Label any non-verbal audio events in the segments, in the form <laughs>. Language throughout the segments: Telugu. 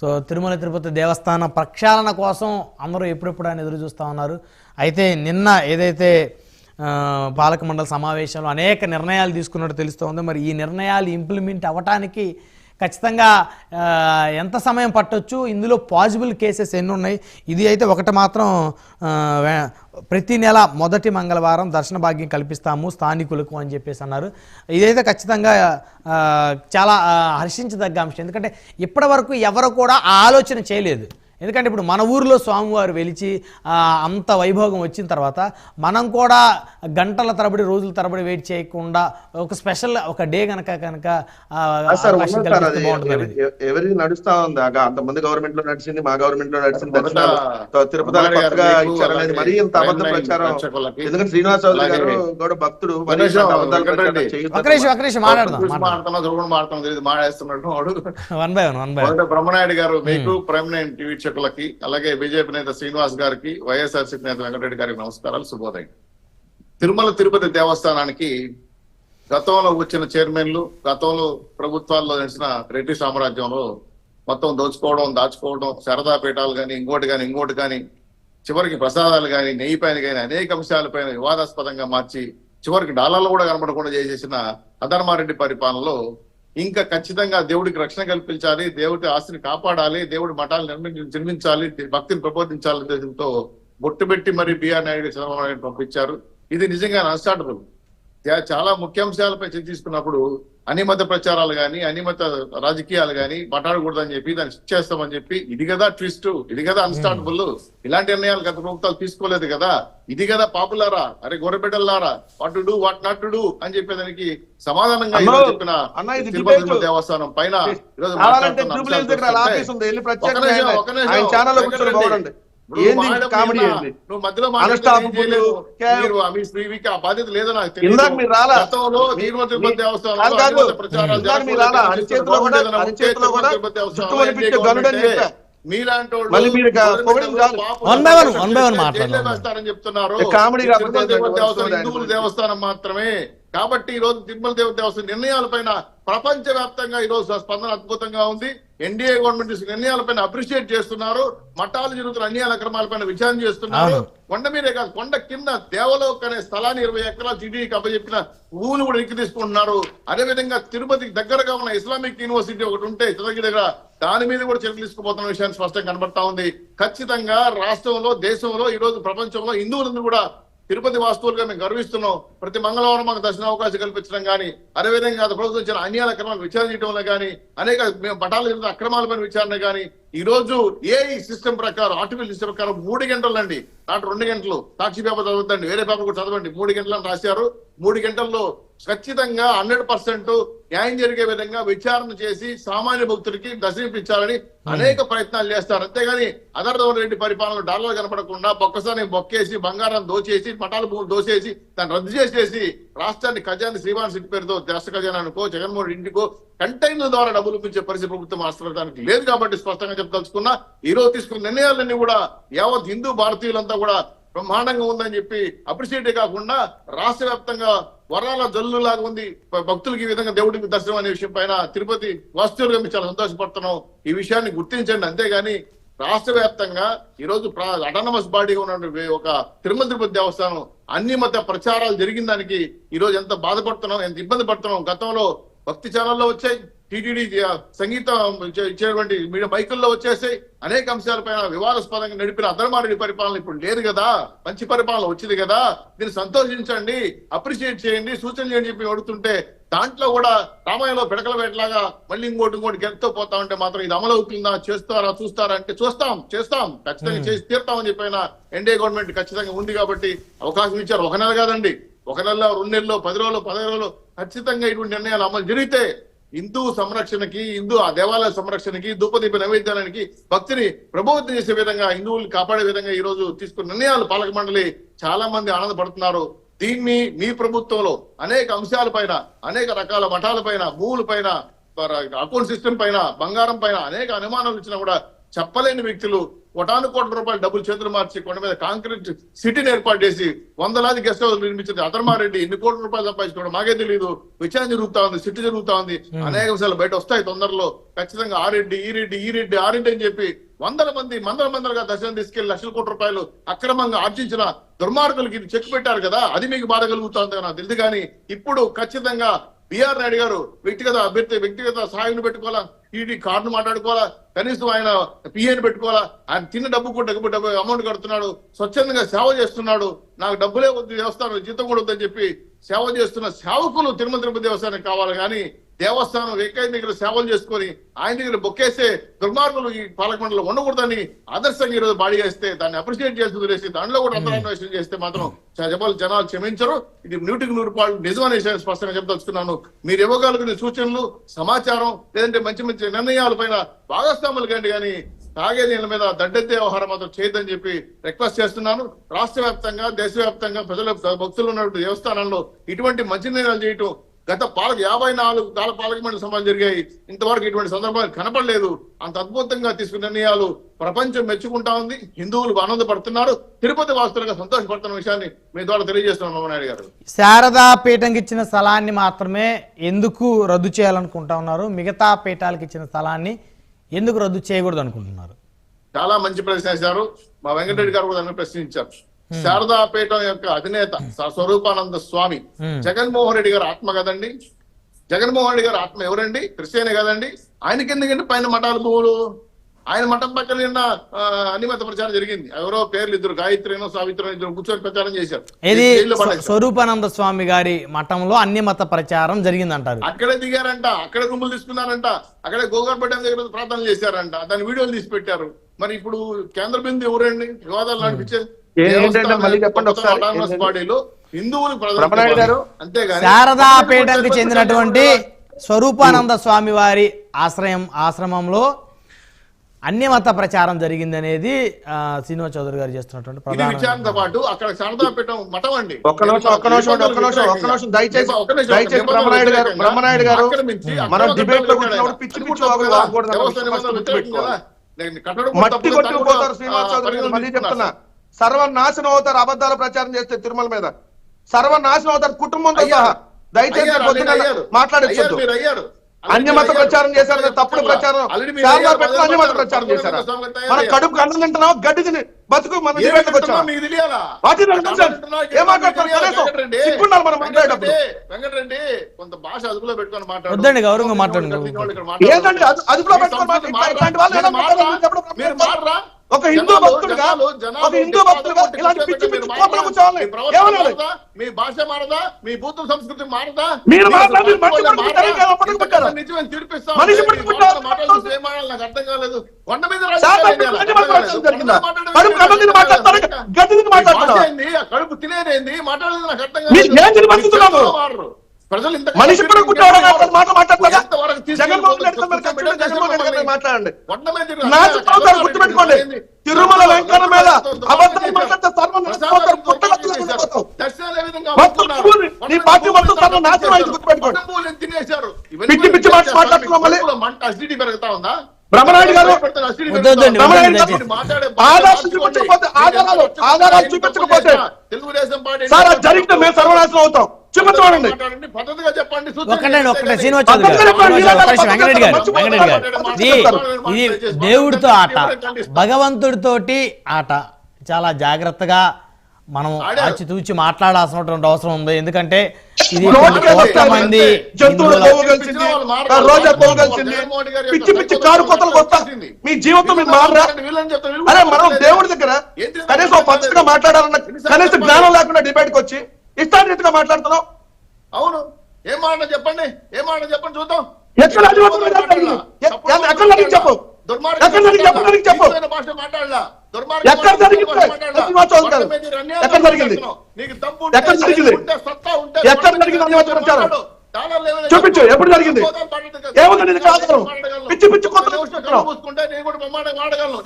సో తిరుమల తిరుపతి దేవస్థాన ప్రక్షాళన కోసం అందరూ ఎప్పుడెప్పుడు ఆయన ఎదురు చూస్తూ ఉన్నారు. అయితే నిన్న ఏదైతే పాలక మండలి సమావేశంలో అనేక నిర్ణయాలు తీసుకున్నట్టు తెలుస్తోంది మరి ఈ నిర్ణయాలు ఇంప్లిమెంట్ అవ్వటానికి ఖచ్చితంగా ఎంత సమయం పట్టొచ్చు? ఇందులో పాజిబుల్ కేసెస్ ఎన్ని ఉన్నాయి ఇది అయితే ఒకటి మాత్రం ప్రతి నెల మొదటి మంగళవారం దర్శన భాగ్యం కల్పిస్తాము స్థానికులకు అని చెప్పేసి అన్నారు. ఇదైతే ఖచ్చితంగా చాలా హర్షించదగ్గ అంశం. ఎందుకంటే ఇప్పటి వరకు ఎవరు కూడా ఆలోచన చేయలేదు. ఎందుకంటే ఇప్పుడు మన ఊరిలో స్వామివారు వెలిచి ఆ, అంత వైభోగం వచ్చిన తర్వాత మనం కూడా గంటల తరబడి రోజుల తరబడి వెయిట్ చేయకుండా ఒక స్పెషల్ ఒక డే కనుక కనుక ఆ, ఆ సార్ అవకాశం ఉన్నది సార్ కల్పిస్తే అది బాగుంటుంది అనేది. ఎవ- ఎవరిది నడుస్తా ఉంది? అంతమంది గవర్నమెంట్లో నడిచింది మా గవర్నమెంట్లో నడిచింది తిరుపతి కొత్తగా ఇచ్చారనేది మరీ ఇంత అబద్ధ ప్రచారం. ఎందుకంటే శ్రీనివాస్ గారు కూడా భక్తుడు వాడు. <laughs> One by one one by Brahmanayudu garu మీకు ప్రైమ్ టీవీ వీక్షకులకి అలాగే బీజేపీ నేత శ్రీనివాస్ గారికి వైఎస్ఆర్సీపీ నేత వెంకటరెడ్డి గారికి నమస్కారాలు శుభోదయం. తిరుమల తిరుపతి దేవస్థానానికి గతంలో వచ్చిన చైర్మన్లు గతంలో ప్రభుత్వాల్లో నడిచిన రెడ్డి సామ్రాజ్యంలో మొత్తం దోచుకోవడం దాచుకోవడం శారదా పీఠాలు కానీ ఇంకోటి కానీ ఇంకోటి కానీ చివరికి ప్రసాదాలు కానీ నెయ్యి పైన కానీ అనేక అంశాలపైన వివాదాస్పదంగా మార్చి చివరికి డాలర్లు కూడా కనపడకుండా చేసేసిన అధర్మారెడ్డి పరిపాలనలో ఇంకా ఖచ్చితంగా దేవుడికి రక్షణ కల్పించాలి దేవుడి ఆస్తిని కాపాడాలి దేవుడి మఠాలు నిర్మించి నిర్మించాలి భక్తిని ప్రబోధించాలనే ఉద్దేశంతో బొట్టుబెట్టి మరి బిఆర్ నాయుడు చంద్రబాబు నాయుడు పంపించారు. ఇది నిజంగా అన్స్టార్టబుల్ చాలా ముఖ్యాంశాలపై చర్చ తీసుకున్నప్పుడు అనిమత ప్రచారాలు గాని అనిమత రాజకీయాలు గాని మాట్లాడకూడదని చెప్పి దాన్ని చేస్తామని చెప్పి ఇది కదా ట్విస్ట్ ఇది కదా అన్స్టార్టబుల్ ఇలాంటి నిర్ణయాలు గత ప్రభుత్వాలు తీసుకోలేదు కదా. ఇది కదా పాపులారా? అరే గొర్రెబిడ్డలారా what to do what not to do అని చెప్పేదానికి సమాధానంగా అన్నో, చెప్పిన అన్న తిరుపతి. దేవస్థానం పైన ఈరోజు మాట్లాడుతున్న నువ్వు ఏంది మాట్లాడడం కామెడీ విన్నా, ఏంది? నువ్వు మధ్యలో శ్రీవికి ఆ బాధ్యత లేదో నాకు తెలియదు. మీరు రాలా? గతంలో ప్రచారాలు. మీలాంటి వాళ్ళు చెప్తున్నారు. కామెడీ హిందువుల దేవస్థానం మాత్రమే కాబట్టి ఈ రోజు తిరుమల దేవ దేవస్థానం నిర్ణయాలపైన ప్రపంచ వ్యాప్తంగా ఈ రోజు స్పందన అద్భుతంగా ఉంది. ఎన్డీఏ గవర్నమెంట్ నిర్ణయాలపైన అప్రిషియేట్ చేస్తున్నారు. మఠాలు జరుగుతున్న అన్యాయ అక్రమాలపైన విచారణ చేస్తున్నారు. కొండ మీదే కాదు కొండ కింద దేవలోక్ అనే స్థలాన్ని ఇరవై ఎకరాలు టీడీకి అప్పచెప్పిన భూమిని కూడా ఎక్కి తీసుకుంటున్నారు. అదే విధంగా తిరుపతికి దగ్గరగా ఉన్న ఇస్లామిక్ యూనివర్సిటీ ఒకటి ఉంటే చిత్తగిరి దగ్గర దాని మీద కూడా చర్యలు తీసుకుపోతున్న విషయాన్ని స్పష్టంగా కనబడతా ఉంది. ఖచ్చితంగా రాష్ట్రంలో దేశంలో ఈ రోజు ప్రపంచంలో హిందువులను కూడా తిరుపతి వాస్తువులుగా మేము గర్విస్తున్నాం. ప్రతి మంగళవారం మాకు దర్శన అవకాశం కల్పించడం కానీ అదేవిధంగా గత ప్రభుత్వం ఇచ్చిన అన్యాల క్రమాలు విచారణ చేయడంలో కానీ అనేక మేము పటాల జరుగుతున్న అక్రమాలపైన విచారణ కానీ ఈ రోజు ఏ సిస్టమ్ ప్రకారం ఆర్టిఫిషియల్ సిస్టమ్ ప్రకారం మూడు గంటలండి. నాటి రెండు గంటలు సాక్షి పేపర్ చదవద్దండి వేరే పేపర్ కూడా చదవండి. మూడు గంటలను రాశారు. మూడు గంటల్లో ఖచ్చితంగా హండ్రెడ్ పర్సెంట్ న్యాయం జరిగే విధంగా విచారణ చేసి సామాన్య భక్తుడికి దర్శనమిప్పించాలని అనేక ప్రయత్నాలు చేస్తారు. అంతేగాని అధర్ధవన్ రెడ్డి పరిపాలన డాలర్ కనపడకుండా బొక్కసారి బొక్కేసి బంగారం దోచేసి పటాల భూములు దోచేసి దాన్ని రద్దు చేసేసి రాష్ట్రాన్ని ఖజానా శ్రీవాన్ సిటీ పేరుతో రాష్ట్ర ఖజానానికో జగన్మోహన్ ఇంటికో కంటైనర్ ద్వారా డబ్బులు ఇప్పించే పరిస్థితి ప్రభుత్వం ఆశ్రయించడానికి లేదు కాబట్టి స్పష్టంగా చెప్పదలుచుకున్నా ఈ రోజు తీసుకున్న నిర్ణయాలన్నీ కూడా యావత్ హిందూ భారతీయులంతా కూడా బ్రహ్మాండంగా ఉందని చెప్పి అప్రిషియేట్ కాకుండా రాష్ట్ర వ్యాప్తంగా వరాల జల్లు లాగా ఉంది భక్తులకి ఈ విధంగా దేవుడికి దర్శనం అనే విషయం పైన తిరుపతి వాస్తువులుగా మేము చాలా సంతోషపడుతున్నాం. ఈ విషయాన్ని గుర్తించండి. అంతేగాని రాష్ట్ర వ్యాప్తంగా ఈరోజు అటానమస్ బాడీగా ఉన్న ఒక తిరుమల తిరుపతి దేవస్థానం అన్ని మత ప్రచారాలు జరిగిన దానికి ఈ రోజు ఎంత బాధపడుతున్నాం ఎంత ఇబ్బంది పడుతున్నాం. గతంలో భక్తి ఛానల్లో వచ్చాయి. టీటీడీ సంగీతం ఇచ్చే- ఇచ్చేటువంటి మీడియా మైకుల్లో వచ్చేసాయి అనేక అంశాలపైన వివాదాస్పదంగా నడిపిన అధర్మారెడ్డి పరిపాలన ఇప్పుడు లేదు కదా. మంచి పరిపాలన వచ్చింది కదా. దీన్ని సంతోషించండి అప్రిషియేట్ చేయండి సూచన చేయండి చెప్పి అడుగుతుంటే దాంట్లో కూడా రామాయణంలో పిడకల వేటలాగా మళ్ళీ ఇంకోటి ఇంకోటి గెలుతూ పోతా ఉంటే మాత్రం ఇది అమలు అవుతుందా చేస్తారా చూస్తారా అంటే చూస్తాం చేస్తాం. ఖచ్చితంగా చేసి తీరుతామని చెప్పిన ఎన్డీఏ గవర్నమెంట్ ఖచ్చితంగా ఉంది కాబట్టి అవకాశం ఇచ్చారు. ఒక నెల కాదండి. ఒక నెల రెండు నెలలు పది రోజులు పదిహేను రోజులు ఖచ్చితంగా ఇటువంటి నిర్ణయాలు అమలు జరిగితే హిందూ సంరక్షణకి హిందూ ఆ దేవాలయ సంరక్షణకి ధూపదీప నైవేద్యానికి భక్తిని ప్రభుత్వం చేసే విధంగా హిందువుల్ని కాపాడే విధంగా ఈ రోజు తీసుకున్న నిర్ణయాలు పాలక మండలి చాలా మంది ఆనందపడుతున్నారు. దీన్ని మీ ప్రభుత్వంలో అనేక అంశాలపైన అనేక రకాల మఠాల పైన భూముల పైన అకౌంట్ సిస్టమ్ పైన బంగారం పైన అనేక అనుమానాలు ఇచ్చినా కూడా చెప్పలేని వ్యక్తులు కోటాను కోట్ల రూపాయలు డబ్బులు చేతులు మార్చి కొండ మీద కాంక్రీట్ సిటీని ఏర్పాటు చేసి వందలాది గెస్ట్ హౌస్ నిర్మించింది అధర్మారెడ్డి ఎన్ని కోట్ల రూపాయలు సంపాదించుకోవడం మాకే తెలియదు విచారణ జరుగుతా ఉంది సిటీ జరుగుతా ఉంది. అనేక విషయాలు బయట వస్తాయి తొందరలో. ఖచ్చితంగా ఆ రెడ్డి ఈ రెడ్డి ఈ రెడ్డి ఆ రెడ్డి అని చెప్పి వందల మంది వందల మందలుగా దర్శనం తీసుకెళ్ళి లక్షల కోట్ల రూపాయలు అక్రమంగా ఆర్జించిన దుర్మార్గులకి చెక్ పెట్టారు కదా? అది మీకు బాధ కలుగుతుంది నాకు తెలియదు కానీ ఇప్పుడు ఖచ్చితంగా బిఆర్ నాయుడు గారు వ్యక్తిగత అభ్యర్థి వ్యక్తిగత సహాయం పెట్టుకోవాలా? ఈడీ కార్డు మాట్లాడుకోవాలా? కనీసం ఆయన పిఏని పెట్టుకోవాలా? ఆయన తిన్న డబ్బు కూడా డబ్బు డబ్బు అమౌంట్ కడుతున్నాడు స్వచ్ఛందంగా సేవ చేస్తున్నాడు. నాకు డబ్బులే వద్దు దేవస్థానం జీతం కూడా వద్దని చెప్పి సేవ చేస్తున్న సేవకులు తిరుమల తిరుపతి దేవస్థానం కావాలి కానీ దేవస్థానం ఏకైక దగ్గర సేవలు చేసుకొని ఆయన దగ్గర బొక్కేసే దుర్మార్గులు ఈ పాలక మండలిలో ఉండకూడదని ఆదర్శంగా ఈరోజు బాడీ చేస్తే దాన్ని అప్రిషియేట్ చేసి వదిలేసి దాంట్లో కూడా అంతరాన్వేషణ చేస్తే మాత్రం చ- జనాలు క్షమించరు. ఇది నూటికి నూరు పాలు నిజమనే విషయాన్ని స్పష్టంగా చెప్పదలుచుకున్నాను. మీరు ఇవ్వగలిగిన సూచనలు సమాచారం లేదంటే మంచి మంచి నిర్ణయాల పైన భాగస్వాములు కండి కానీ తాగే నీళ్ళ మీద దడ్డెత్తే వ్యవహారం మాత్రం చేయొద్దని చెప్పి రిక్వెస్ట్ చేస్తున్నాను. రాష్ట్ర వ్యాప్తంగా దేశవ్యాప్తంగా ప్రజల భక్తులు ఉన్నటువంటి దేవస్థానంలో ఇటువంటి మంచి నిర్ణయాలు చేయటం గత పాలక యాభై నాలుగు కాల పాలక మండలి సమాజం జరిగాయి. ఇంతవరకు ఇటువంటి సందర్భాలు కనపడలేదు. అంత అద్భుతంగా తీసుకున్న నిర్ణయాలు ప్రపంచం మెచ్చుకుంటా ఉంది. హిందువులు ఆనందపడుతున్నారు. తిరుపతి వాస్తులుగా సంతోషపడుతున్న విషయాన్ని మీ ద్వారా తెలియజేస్తున్నాను రామనాయుడు గారు. శారదా పీఠంకి ఇచ్చిన స్థలాన్ని మాత్రమే ఎందుకు రద్దు చేయాలనుకుంటా ఉన్నారు? మిగతా పీఠాలకు ఇచ్చిన స్థలాన్ని ఎందుకు రద్దు చేయకూడదు అనుకుంటున్నారు? చాలా మంచి ప్రశ్న వేశారు. మా వెంకటరెడ్డి గారు కూడా ప్రశ్నించారు. శారదాపేట యొక్క అధినేత స- స్వరూపానంద స్వామి Hmm. జగన్మోహన్ రెడ్డి గారు ఆత్మ కదండి? జగన్మోహన్ రెడ్డి గారు ఆత్మ ఎవరండి? క్రిస్టియనే కదండి? ఆయనకి ఎందుకండి పైన మఠాలు భూములు ఆయన మఠం పక్కన నిన్న అనిమత ప్రచారం జరిగింది. ఎవరో పేర్లు ఇద్దరు గాయత్రినో సావిత్రి ఇద్దరు కూర్చొని ప్రచారం చేశారు. స్వరూపానంద స్వామి గారి మఠంలో అన్ని మత ప్రచారం జరిగిందంటారు. అక్కడే దిగారంట అక్కడే రూములు తీసుకున్నారంట అక్కడే గోగార్పేట దగ్గర ప్రార్థనలు చేశారంట. దాని వీడియోలు తీసి పెట్టారు. మరి ఇప్పుడు కేంద్ర బిందు ఎవరండి? వివాదాలు నడిపించేది? ఏ- ఏంటంటే మళ్ళీ చెప్పండి ఒకసారి. బాడీలో హిందువులు గారు. చెందినటువంటి స్వరూపానంద స్వామి వారి ఆశ్రయం ఆశ్రమంలో అన్ని మత ప్రచారం జరిగింది అనేది శ్రీనివాస్ చౌదరి గారు చేస్తున్నటువంటి విచారణతో పాటు అక్కడ శారదాపీఠం మఠం అండి. ఒక్క నిమిషం ఒక్క నిమిషం ఒక్క నిమిషం ఒక్క నిమిషం దయచేసి దయచేసి బ్రహ్మనాయుడు గారు బ్రహ్మనాయుడు గారు మనం డిబేట్లో కూర్చున్నప్పుడు పిచ్చి పిచ్చి వాగకూడదు. మట్టి కొట్టుకుపోతారు శ్రీనివాస్ చౌదరి గారు మళ్ళీ చెప్తున్నా. సర్వనాశనం అవుతారు అబద్ధాల ప్రచారం చేస్తే తిరుమల మీద. సర్వనాశనం అవుతారు కుటుంబంతో సహా. దయచేసి మాట్లాడచ్చు అన్యమత ప్రచారం చేశారు కదా, తప్పుడు ప్రచారం. అన్యమత ప్రచారం చేశారా? మన కడుపు అన్నం తింటున్నాం గడ్డి తిని బతుకు మన వచ్చాం మాట్లాడేటప్పుడు. వెంకటరెడ్డి కొంత భాష అదుపులో పెట్టుకొని వద్దండి, గౌరవంగా మాట్లాడండి. ఏంటండి? అదుపులో పెట్టుకొని? ఒక హిందూ భక్తుడుగా ఒక హిందూ భక్తుడుగా ఇలాంటి కొట్టి పిచ్చి పిచ్చి మీరు కోపలు మారరా? కూర్చోవాలి ఏమనాలి? మారదా? మీ భాష మారదా? మీ బూతు సంస్కృతి మారదా? మీరు? నిజమని తీర్పిస్తాం. మాటలు ఏం నాకు అర్థం కాలేదు. కొండ మీద కడుపు తినేదేంది మాట్లాడేది నాకు అర్థం మారరు. ప్రజలు ఇంత మనిషి కూడా కాదు, మాట జగన్మోహన్ రెడ్డి జగన్మోహన్ రెడ్డి మాట్లాడండి. గుర్తుపెట్టుకోండి. తిరుమల వెంకన్న మీద అబద్ధాలు మాట్లాడితే సర్వం అవుతారు పుట్టగతులు వెళ్ళిపోతాం మొత్తం భూమి, నీ పార్టీ మొత్తం సర్వం నాశనం అయింది గుర్తుపెట్టుకోండి. తినేశారు పిచ్చి పిచ్చి మాటలు మాట్లాడుతున్నాం మళ్ళీ. మంట అసిడిటీ పెరుగుతా ఉందా? వద్దు, బ్రహ్మనాయుడు గారు వద్దండి, బ్రహ్మనాయుడు వద్దండి, గారు మాట్లాడే ఆధారాలు చూపించకపోతే ఆధారాలు ఆధారాలు చూపించకపోతే తెలుగుదేశం పార్టీ సార్ అది జరిగితే మేము సర్వనాశనం అవుతాం. ఇది దేవుడితో ఆట భగవంతుడితోటి ఆట. చాలా జాగ్రత్తగా మనం. ఆచితూచి మాట్లాడాల్సినటువంటి అవసరం ఉంది. ఎందుకంటే ఇది కోట్ల మంది పిచ్చి పిచ్చి కారు కొత్తలు కొత్త. మీ జీవితం మీరు మారరా? అరే మనం దేవుడి దగ్గర కనీసం ఒక పద్ధతిగా మాట్లాడాలన్న కనీసం జ్ఞానం లేకుండా డిబేట్కి వచ్చి ఇష్టారీతిగా మాట్లాడుతున్నాం అవును. ఏం మాట చెప్పండి. ఏం మాట చెప్పండి చూద్దాం. ఎక్కడ చెప్పు. దుర్మార్గం ఎక్కడ చెప్పు, చెప్పు. ఎక్కడ జరిగింది? ఎక్కడ జరిగింది? మాట్లాడుతున్నావు. ఎక్కడ జరిగింది? ఎక్కడ జరిగింది ప్రచారం? చూపించు. ఎప్పుడు జరిగింది? ఏముంది నీకు ఆధారం? మాట్లాడగలను.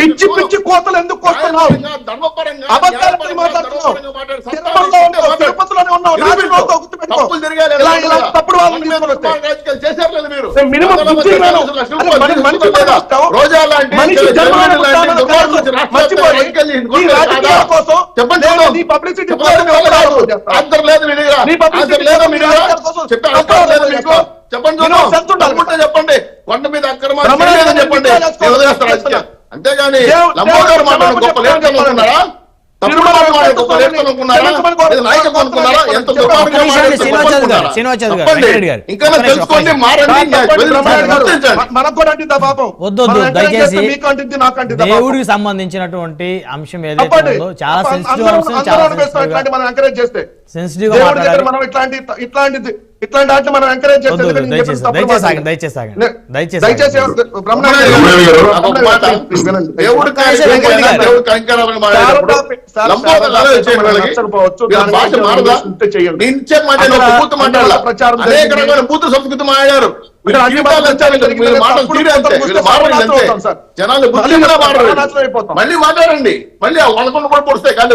పిచ్చి పిచ్చి కొత్తలు ఒక నిమిషం చెప్తున్నావు. కళ్ళు తీసుకొని ఉన్నావు తప్పుడు చెప్పండి పబ్లిసిటీ చెప్పండి. చెప్పండి. కొండ మీద అక్రమ చెప్పండి. అంతేగాని లమ్మగారు మాట్లాడు గొప్ప లేఖలు దేవుడికి సంబంధించినటువంటి అంశం ఏదైతే చాలా సెన్సిటివ్ చాలా చేస్తే. సెన్సిటివ్ ఇట్లాంటి ఇట్లాంటి సంస్కృతి జనాలు మళ్ళీ మాట్లాడండి. మళ్ళీ వాళ్ళకుండా కూడా పొడిస్తే కానీ